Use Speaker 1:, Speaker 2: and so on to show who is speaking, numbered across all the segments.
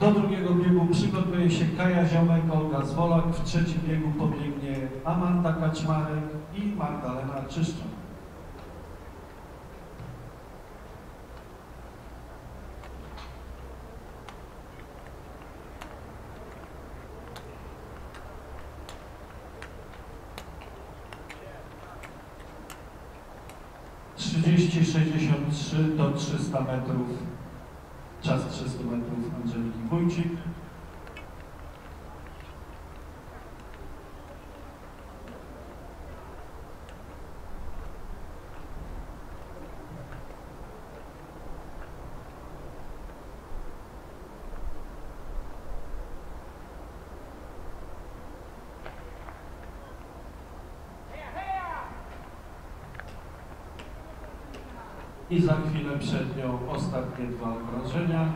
Speaker 1: Do drugiego biegu przygotuje się Kaja Ziomek, Olga Zwolak. W trzecim biegu pobiegnie Amanda Kaczmarek i Magdalena Czyszczak. Trzydzieści sześćdziesiąt trzy do 300 metrów. Czas 300 metrów Angeliki Wójcik. I za chwilę przed nią ostatnie dwa okrążenia.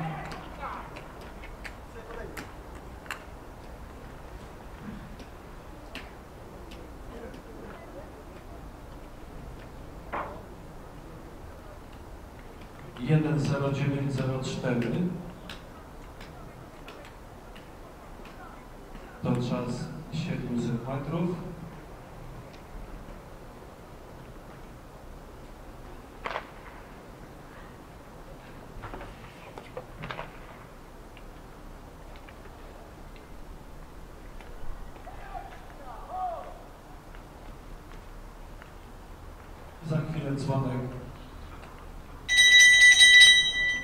Speaker 1: Jeden zero dziewięć zero cztery. To czas 700 metrów. Za chwilę dzwonek,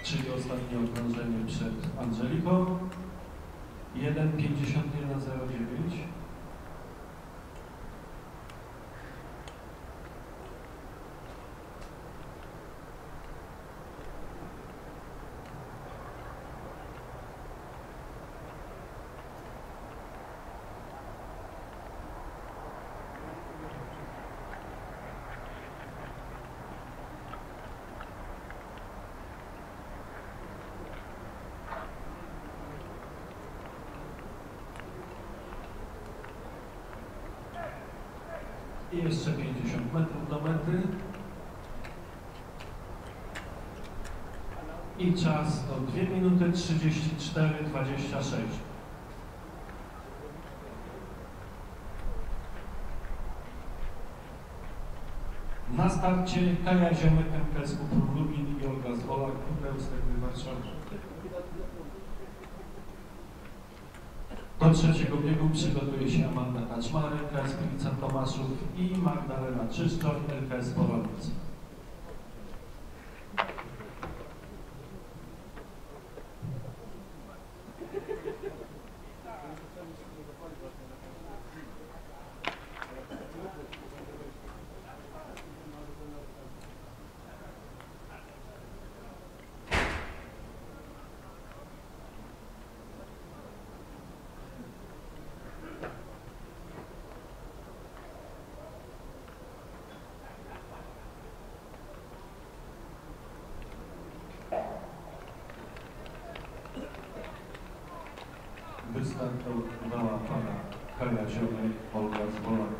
Speaker 1: czyli ostatnie okrążenie przed Angeliką. 1.51.09. I jeszcze 50 metrów do mety. I czas to 2 minuty 34,26. Na starcie Kaja Ziomek, MKS Upór Lubin i Olga Zwolak, WP Ustępny Warszawa. Do trzeciego biegu przygotuje się Amanda Kaczmarek, Gliwica Tomaszów i Magdalena Czyszczoń, LKS Polowiec. Wystartowała pana Kaja Ziomek, Olga Zwolak.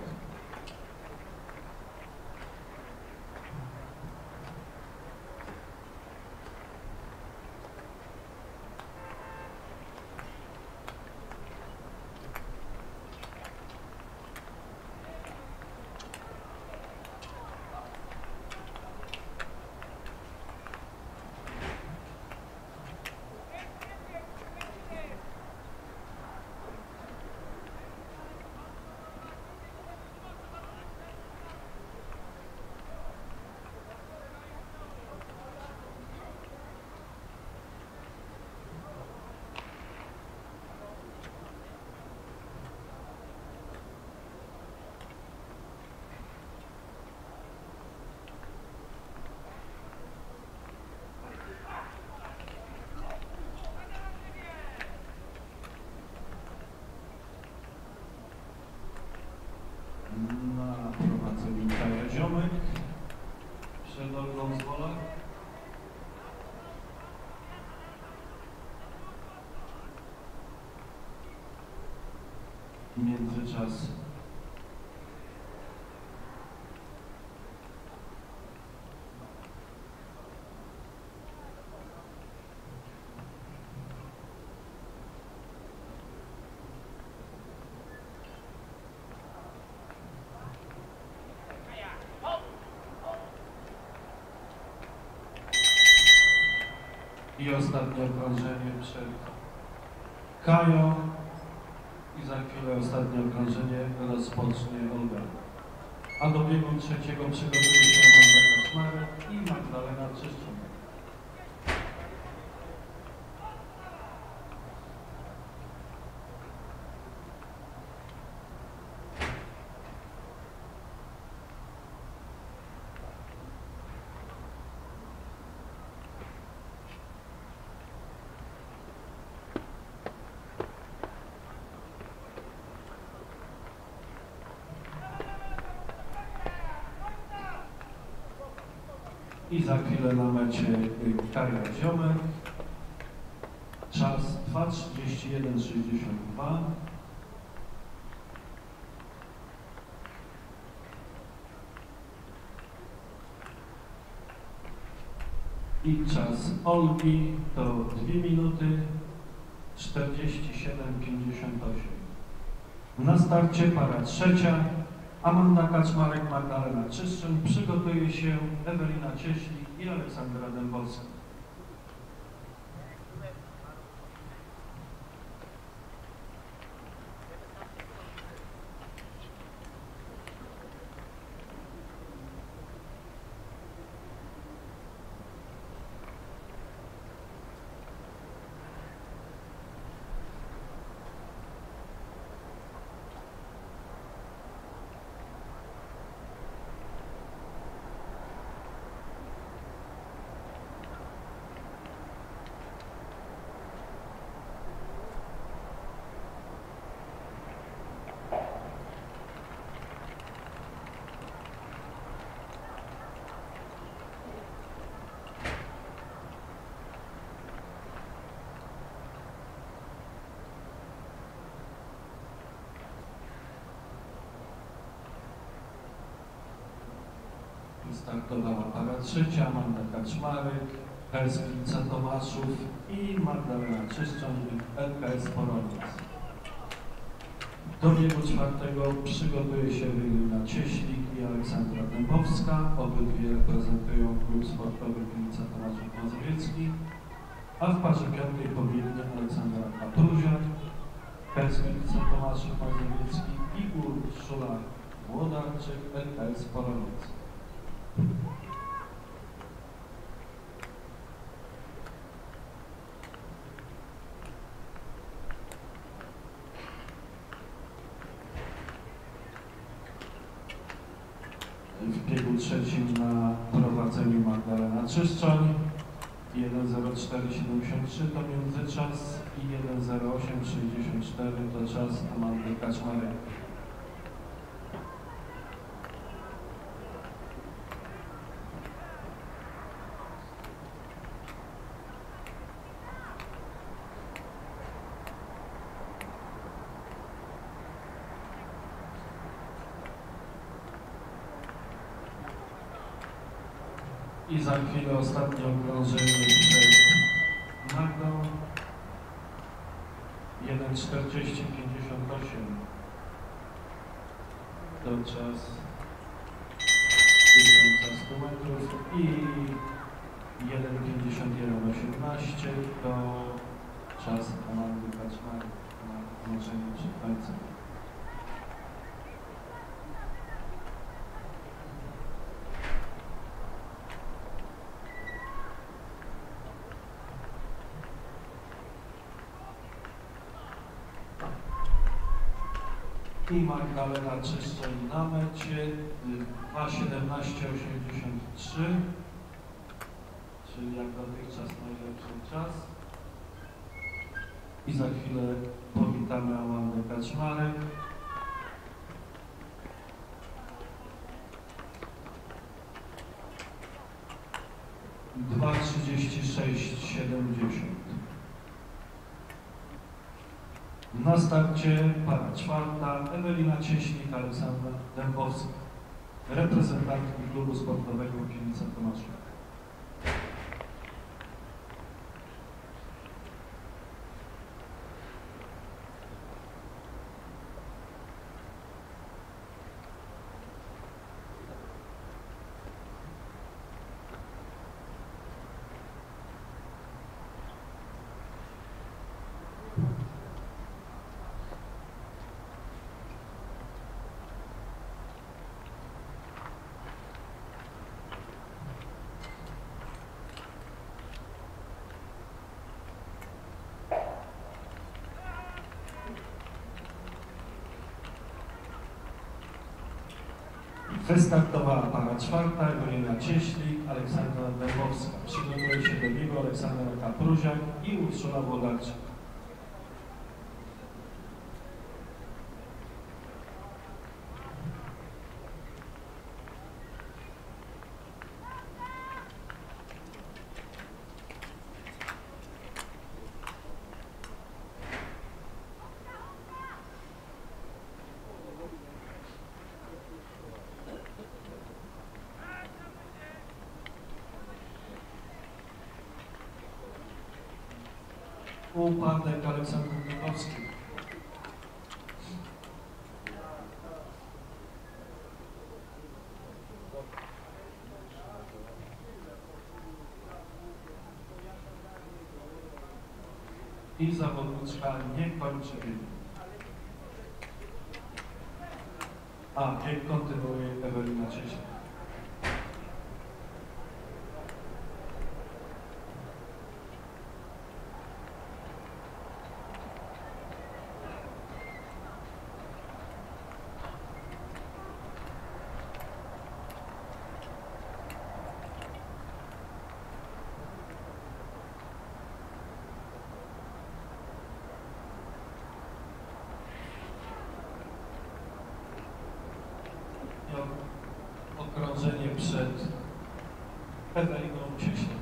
Speaker 1: międzyczas. I ostatnie okrążenie przed Kają ostatnie okrążenie rozpocznie Olga. A do biegu trzeciego przygotuje się Amanda Kaczmarek i Magdalena Czyszczuk. I za chwilę na mecie y, Kaja Ziomek. Czas 2.31.62. I czas Olgi to 2 minuty 47.58. Na starcie para trzecia. Amanda Kaczmarek, Magdalena Czyszczyn. Przygotuje się Ewelina Cieślik i Aleksandra Dębowska. Startowała para trzecia, Amanda Kaczmarek, LKS Gliwica Tomaszów i Magdalena Czyszczon, LKS Poroniec. Do biegu czwartego przygotuje się Wylina Cieślik i Aleksandra Dębowska. Obydwie reprezentują klub sportowy Gliwica Tomaszów Mazowiecki, a w parze piątej pobiegnie Aleksandra Kapruziak, LKS Gliwica Tomaszów Mazowiecki i Urszula Włodarczyk, LKS Poroniec. W biegu trzecim na prowadzeniu Magdalena Czyszczoń 1.04.73 to międzyczas i 1.08.64 to czas Amandy Kaczmarek. I za chwilę ostatnie okrążenie przed Magdą. 1.40.58 to czas 1100 metrów i 1.51.18 to czas Amandy Kaczmarek na znaczeniu przed końcem. I Magdalena Czyszczeń na mecie y, 2.17.83 czyli jak dotychczas najlepszy czas. I za chwilę powitamy Amandę Kaczmarek. Dwa trzydzieści sześć siedemdziesiąt Na starcie para czwarta Ewelina Cieśnik, Aleksandra Dębowska, reprezentantki klubu sportowego Piwnica Tomaszów. Wystartowała para czwarta, Ewelina Cieślik, Aleksandra Dębowska. Przygotuje się do biegu Aleksandra Kapruziak i Urszula Włodarczyk. Upadek Aleksander Dębowski. I zawodniczka nie kończy biegu. A, bieg kontynuuje Ewelina Cieślik. I o- okrążenie przed Eweliną Cieślik.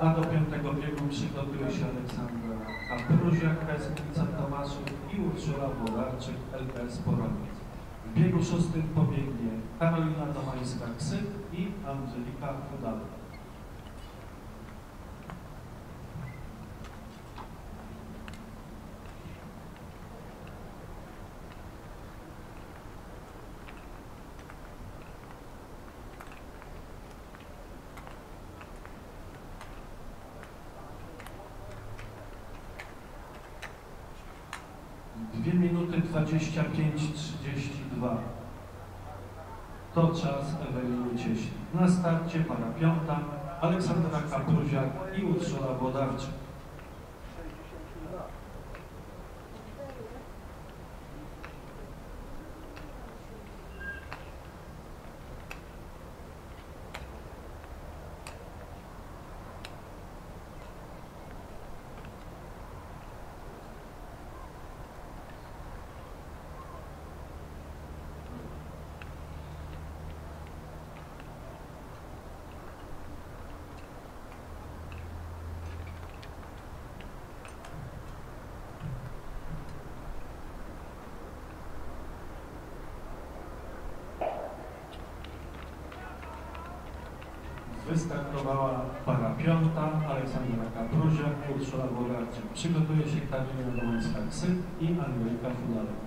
Speaker 1: A biegu przygotuje się Aleksandra Kapruziak, KS Tomaszów i Urszula Wolarczyk, LPS Porowiec. W biegu szóstym pobiegnie Karolina Domańska-Ksyk i Angelika Fudala. Dwie minuty 25-32. To czas Eweliny Cieśli. Na starcie para piąta Aleksandra Kapruziak i Urszula Włodarczyk. Wystartowała para piąta Aleksandra Kapruziak, Urszula Wolarczyk. Przygotuje się Karolina Domańska-Ksyk i Angelika Fudala.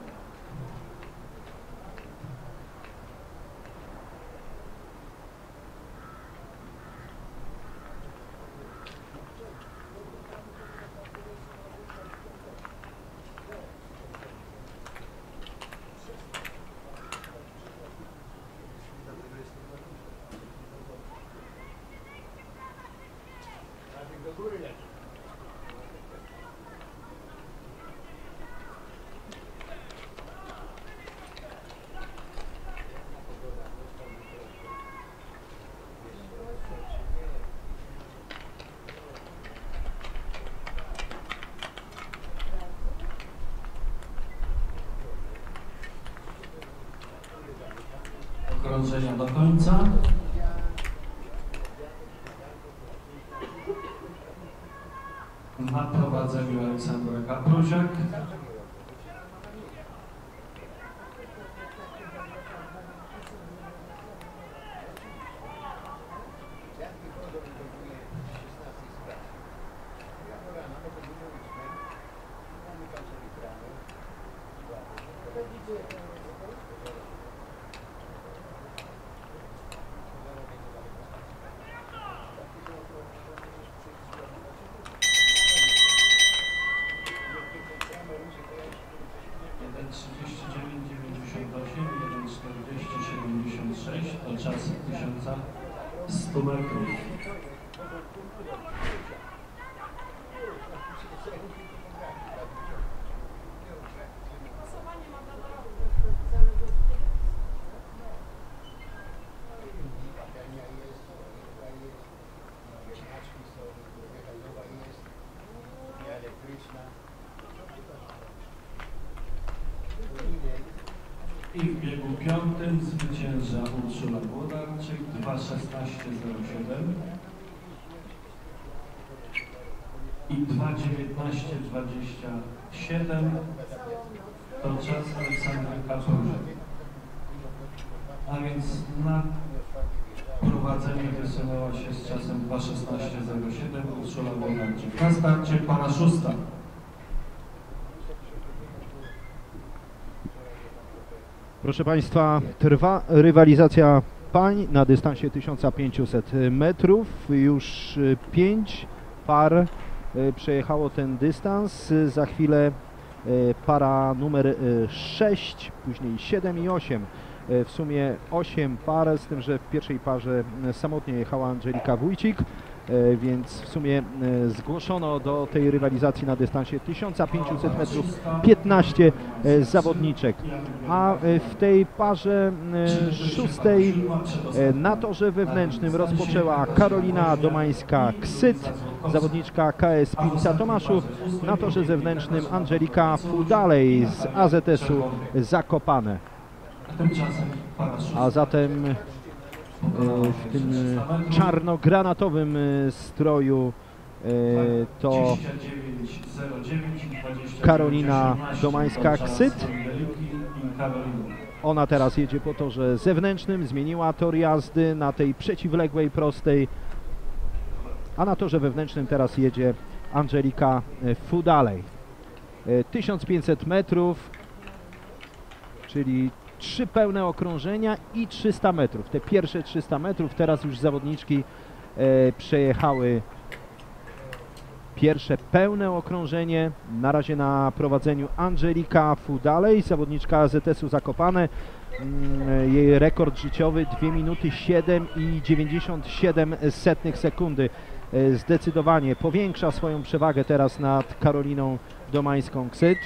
Speaker 1: Okrążenia do końca. Na prowadzeniu Aleksandra Kapruziak. Jeden 39,98, jeden 40,76 to czas 1100 metrów. I w biegu piątym zwycięża Urszula Włodarczyk 2.16.07 i 2.19.27 to czas Aleksandra Kaczorza. A więc na prowadzenie wysunęła się z czasem 2.16.07 Urszula Włodarczyk. Na starcie para szósta.
Speaker 2: Proszę Państwa, trwa rywalizacja pań na dystansie 1500 metrów. Już y, pięć par y, przejechało ten dystans. Y, Za chwilę y, para numer 6, później 7 i 8. Y, W sumie 8 par, z tym, że w pierwszej parze y, samotnie jechała Angelika Wójcik, y, więc w sumie y, zgłoszono do tej rywalizacji na dystansie 1500 metrów 15 y, zawodniczek. A w tej parze szóstej na torze wewnętrznym rozpoczęła Karolina Domańska-Ksyt, zawodniczka KS Pilica Tomaszów. Na torze zewnętrznym Angelika Fudalej z AZS-u Zakopane.
Speaker 1: A
Speaker 2: zatem w tym y, czarno-granatowym y, stroju y, to
Speaker 1: 29.09 i
Speaker 2: Karolina
Speaker 1: 29.18
Speaker 2: Domańska-Ksyt. Ona teraz jedzie po torze zewnętrznym, zmieniła tor jazdy na tej przeciwległej prostej, a na torze wewnętrznym teraz jedzie Angelika e, Fudalej. E, 1500 metrów, czyli trzy pełne okrążenia i 300 metrów. Te pierwsze 300 metrów, teraz już zawodniczki e, przejechały pierwsze pełne okrążenie. Na razie na prowadzeniu Angelika Fudalej, zawodniczka ZS-u Zakopane. Mm, Jej rekord życiowy 2 minuty 7 i 97 setnych sekundy. E, Zdecydowanie powiększa swoją przewagę teraz nad Karoliną Domańską-Ksyt.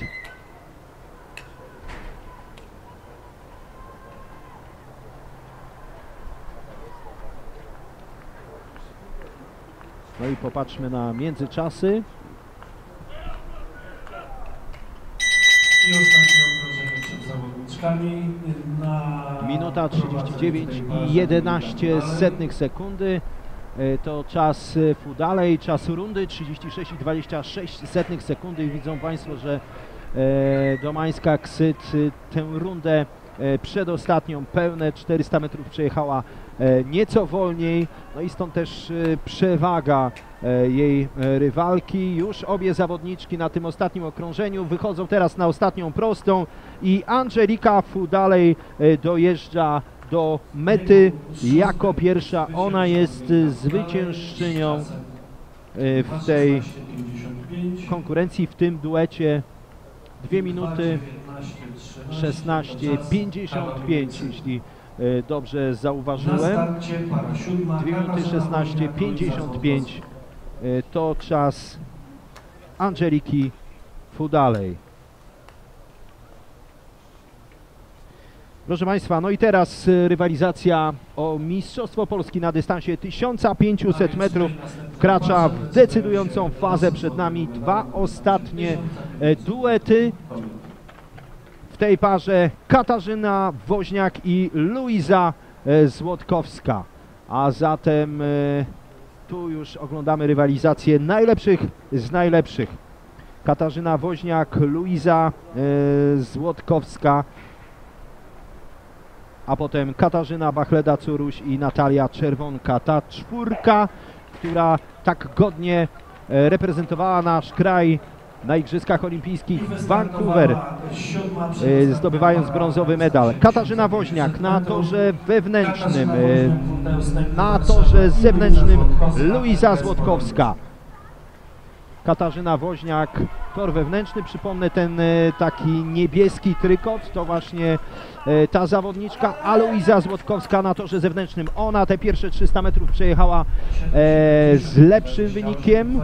Speaker 2: No i popatrzmy na międzyczasy.
Speaker 1: I ostatnie okrążenie przed zawodniczkami na...
Speaker 2: Minuta 39
Speaker 1: prowadzeniu
Speaker 2: i 11
Speaker 1: Fudalej.
Speaker 2: setnych sekundy. E, To czas e, Fudalej, czas rundy 36 i 26 setnych sekundy. Widzą Państwo, że e, Domańska Ksyt tę rundę przedostatnią, pełne 400 metrów przejechała e, nieco wolniej. No i stąd też e, przewaga e, jej e, rywalki. Już obie zawodniczki na tym ostatnim okrążeniu wychodzą teraz na ostatnią prostą i Angelika Fudalej e, dojeżdża do mety jako pierwsza. Ona jest e, zwyciężczynią e, w tej
Speaker 1: 2.16.55,
Speaker 2: konkurencji, w tym duecie 2 minuty 16.55, jeśli e, dobrze zauważyłem.
Speaker 1: starcie para siódma.
Speaker 2: 2 minuty
Speaker 1: Katarzyna
Speaker 2: 16.55
Speaker 1: Woźniak,
Speaker 2: e, to czas Angeliki Fudalej. Proszę Państwa, no i teraz e, rywalizacja o Mistrzostwo Polski na dystansie 1500 metrów wkracza w decydującą fazę. Przed nami dwa ostatnie duety. W tej parze Katarzyna Woźniak i Luiza e, Złotkowska. A zatem e, tu już oglądamy rywalizację najlepszych z najlepszych. Katarzyna Woźniak, Luiza e, Złotkowska, a potem Katarzyna Bachleda-Curuś i Natalia Czerwonka. Ta czwórka, która tak godnie reprezentowała nasz kraj na Igrzyskach Olimpijskich w Vancouver, e, zdobywając brązowy medal. Katarzyna Woźniak na torze wewnętrznym, e, na torze zewnętrznym Luiza Złotkowska. Katarzyna Woźniak, tor wewnętrzny, przypomnę ten e, taki niebieski trykot, to właśnie ta zawodniczka, a Luiza Złotkowska na torze zewnętrznym. Ona te pierwsze 300 metrów przejechała z lepszym wynikiem.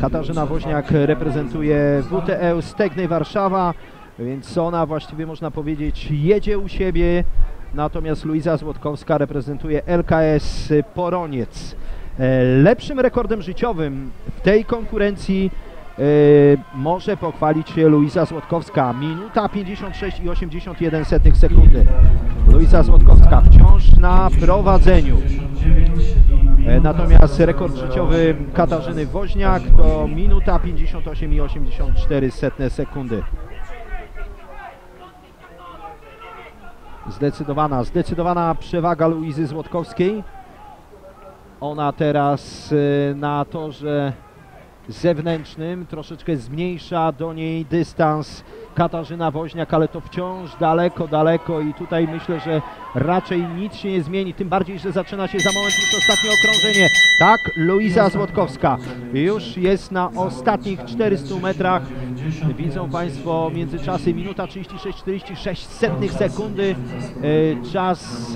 Speaker 2: Katarzyna Woźniak reprezentuje WTE Stegny Warszawa, więc ona właściwie można powiedzieć jedzie u siebie, natomiast Luiza Złotkowska reprezentuje LKS Poroniec. E, Lepszym rekordem życiowym w tej konkurencji e, może pochwalić się Luiza Złotkowska. Minuta 56 i 81 setnych sekundy. Luiza Złotkowska wciąż na prowadzeniu. E, Natomiast rekord życiowy Katarzyny Woźniak to minuta 58 i 84 setne sekundy. Zdecydowana, zdecydowana przewaga Luizy Złotkowskiej. Ona teraz e, na torze zewnętrznym troszeczkę zmniejsza do niej dystans Katarzyna Woźniak, ale to wciąż daleko, daleko i tutaj myślę, że raczej nic się nie zmieni, tym bardziej, że zaczyna się za moment już ostatnie okrążenie. Tak, Luiza Złotkowska już jest na ostatnich 400 metrach. Widzą Państwo międzyczasy minuta 36-46 setnych sekundy. E, Czas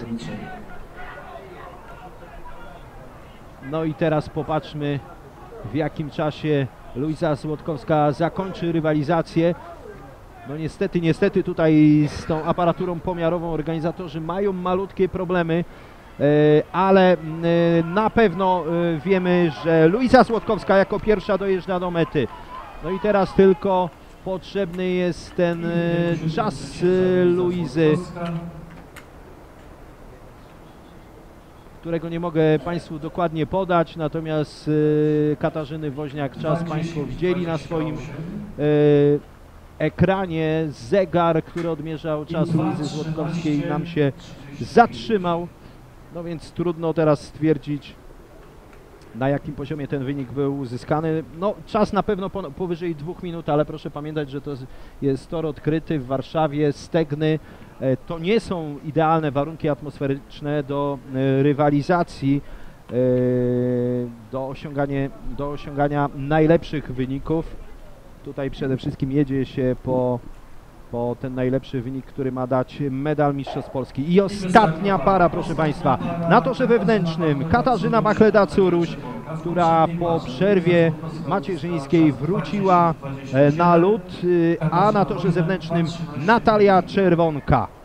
Speaker 2: No i teraz popatrzmy w jakim czasie Luisa Słodkowska zakończy rywalizację. No niestety, niestety tutaj z tą aparaturą pomiarową organizatorzy mają malutkie problemy, e, ale e, na pewno e, wiemy, że Luisa Słodkowska jako pierwsza dojeżdża do mety. No i teraz tylko potrzebny jest ten czas Luizy. Którego nie mogę Państwu dokładnie podać, natomiast y, Katarzyny Woźniak czas Państwo widzieli na swoim y, ekranie. Zegar, który odmierzał czas Luizy Złotkowskiej nam się zatrzymał, no więc trudno teraz stwierdzić na jakim poziomie ten wynik był uzyskany. No czas na pewno powyżej dwóch minut, ale proszę pamiętać, że to jest tor odkryty w Warszawie, Stegny, E, To nie są idealne warunki atmosferyczne do e, rywalizacji, e, do, do osiągania najlepszych wyników. Tutaj przede wszystkim jedzie się po, po ten najlepszy wynik, który ma dać medal Mistrzostw Polski. I ostatnia para, proszę Państwa, na torze wewnętrznym Katarzyna Bachleda-Curuś, która po przerwie macierzyńskiej wróciła e, na lód, y, a na torze zewnętrznym Natalia Czerwonka.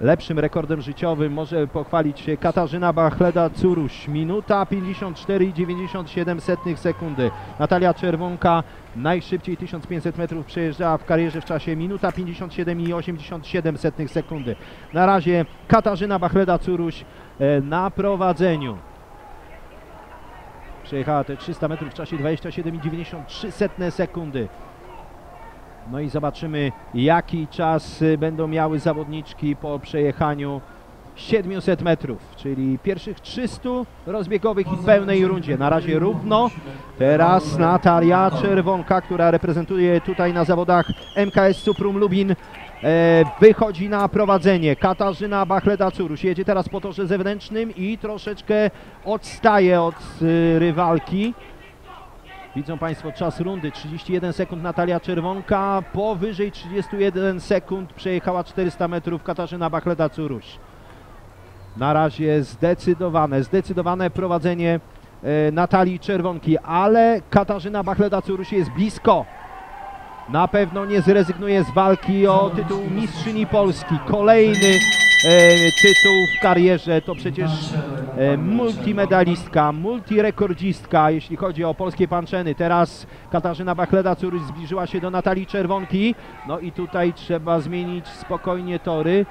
Speaker 2: Lepszym rekordem życiowym może pochwalić się Katarzyna Bachleda-Curuś. Minuta 54 i 97 setnych sekundy. Natalia Czerwonka najszybciej 1500 metrów przejeżdżała w karierze w czasie minuta 57 i 87 setnych sekundy. Na razie Katarzyna Bachleda-Curuś e, na prowadzeniu. Przejechała te 300 metrów w czasie 27 i 93 setne sekundy. No i zobaczymy jaki czas y, będą miały zawodniczki po przejechaniu 700 metrów, czyli pierwszych 300 rozbiegowych i pełnej rundzie. Na razie równo. Teraz Natalia Czerwonka, która reprezentuje tutaj na zawodach MKS Suprum Lubin, e, wychodzi na prowadzenie. Katarzyna Bachleda-Curuś jedzie teraz po torze zewnętrznym i troszeczkę odstaje od y, rywalki. Widzą Państwo czas rundy 31 sekund Natalia Czerwonka, powyżej 31 sekund przejechała 400 metrów Katarzyna Bachleda-Curuś. Na razie zdecydowane, zdecydowane prowadzenie e, Natalii Czerwonki, ale Katarzyna Bachleda-Curuś jest blisko. Na pewno nie zrezygnuje z walki o tytuł mistrzyni Polski. Kolejny e, tytuł w karierze to przecież e, multimedalistka, multirekordzistka, jeśli chodzi o polskie panczeny. Teraz Katarzyna Bachleda-Curuś zbliżyła się do Natalii Czerwonki. No i tutaj trzeba zmienić spokojnie tory.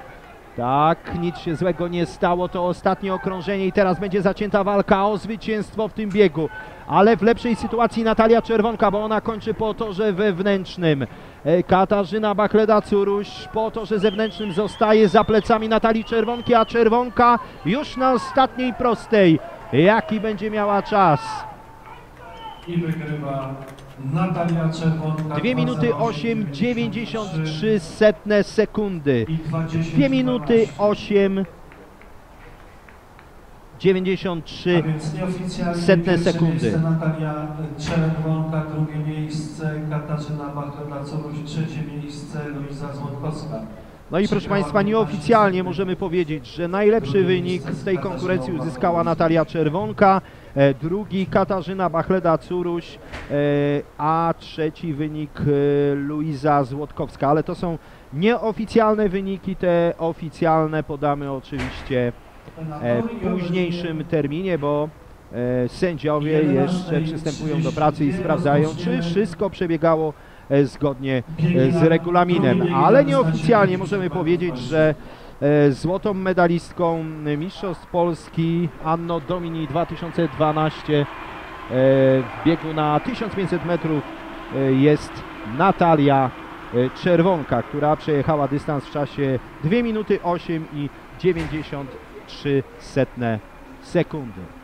Speaker 2: Tak, nic się złego nie stało, to ostatnie okrążenie i teraz będzie zacięta walka o zwycięstwo w tym biegu. Ale w lepszej sytuacji Natalia Czerwonka, bo ona kończy po torze wewnętrznym. E, Katarzyna Bachleda-Curuś po torze zewnętrznym zostaje za plecami Natalii Czerwonki, a Czerwonka już na ostatniej prostej. Jaki będzie miała czas?
Speaker 1: I wygrywa Natalia Czerwonka.
Speaker 2: 2 minuty 8, 93 setne sekundy.
Speaker 1: i 20
Speaker 2: 2 minuty 8, 93
Speaker 1: A więc nieoficjalnie
Speaker 2: setne sekundy.
Speaker 1: Natalia Czerwonka, drugie miejsce Katarzyna Bachleda-Curuś, trzecie miejsce Luiza Złotkowska.
Speaker 2: No i proszę Państwa, nieoficjalnie możemy powiedzieć, że najlepszy wynik w tej konkurencji uzyskała Natalia Czerwonka. E, drugi Katarzyna Bachleda-Curuś, e, a trzeci wynik e, Luiza Złotkowska. Ale to są nieoficjalne wyniki, te oficjalne podamy oczywiście w późniejszym terminie, bo sędziowie jeszcze przystępują do pracy i sprawdzają, czy wszystko przebiegało zgodnie z regulaminem. Ale nieoficjalnie możemy powiedzieć, że złotą medalistką Mistrzostw Polski Anno Domini 2012 e, w biegu na 1500 metrów e, jest Natalia e, Czerwonka, która przejechała dystans w czasie 2 minuty 8 i 93 setne sekundy.